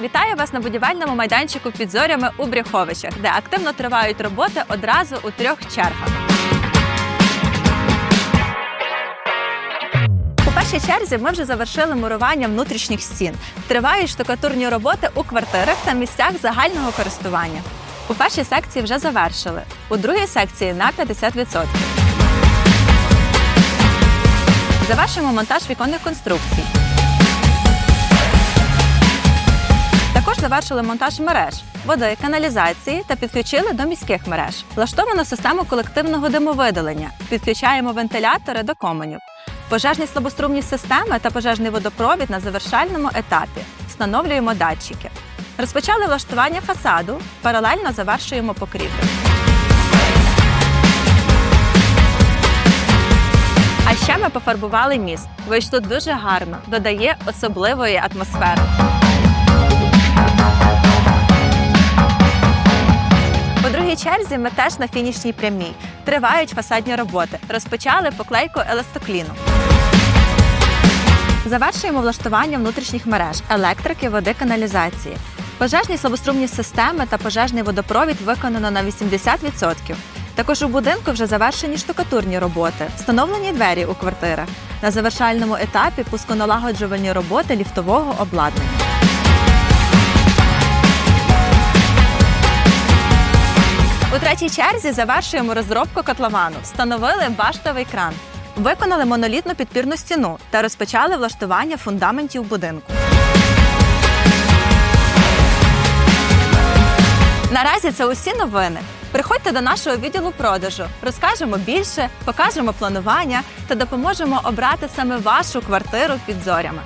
Вітаю вас на будівельному майданчику під зорями у Брюховичах, де активно тривають роботи одразу у трьох чергах. У першій черзі ми вже завершили мурування внутрішніх стін. Тривають штукатурні роботи у квартирах та місцях загального користування. У першій секції вже завершили, у другій секції на 50%. Завершуємо монтаж віконних конструкцій. Також завершили монтаж мереж, води, каналізації та підключили до міських мереж. Влаштовано систему колективного димовидалення. Підключаємо вентилятори до коменів. Пожежні слабострумні системи та пожежний водопровід на завершальному етапі. Встановлюємо датчики. Розпочали влаштування фасаду, паралельно завершуємо покрівлю. А ще ми пофарбували міст. Вийшло дуже гарно, додає особливої атмосфери. Черзі ми теж на фінішній прямій. Тривають фасадні роботи. Розпочали поклейку еластокліну. Завершуємо влаштування внутрішніх мереж, електрики, води, каналізації. Пожежні слабострумні системи та пожежний водопровід виконано на 80%. Також у будинку вже завершені штукатурні роботи, встановлені двері у квартирах. На завершальному етапі пусконалагоджувальні роботи ліфтового обладнання. Третій черзі завершуємо розробку котловану. Встановили баштовий кран. Виконали монолітну підпірну стіну та розпочали влаштування фундаментів будинку. Наразі це усі новини. Приходьте до нашого відділу продажу, розкажемо більше, покажемо планування та допоможемо обрати саме вашу квартиру під зорями.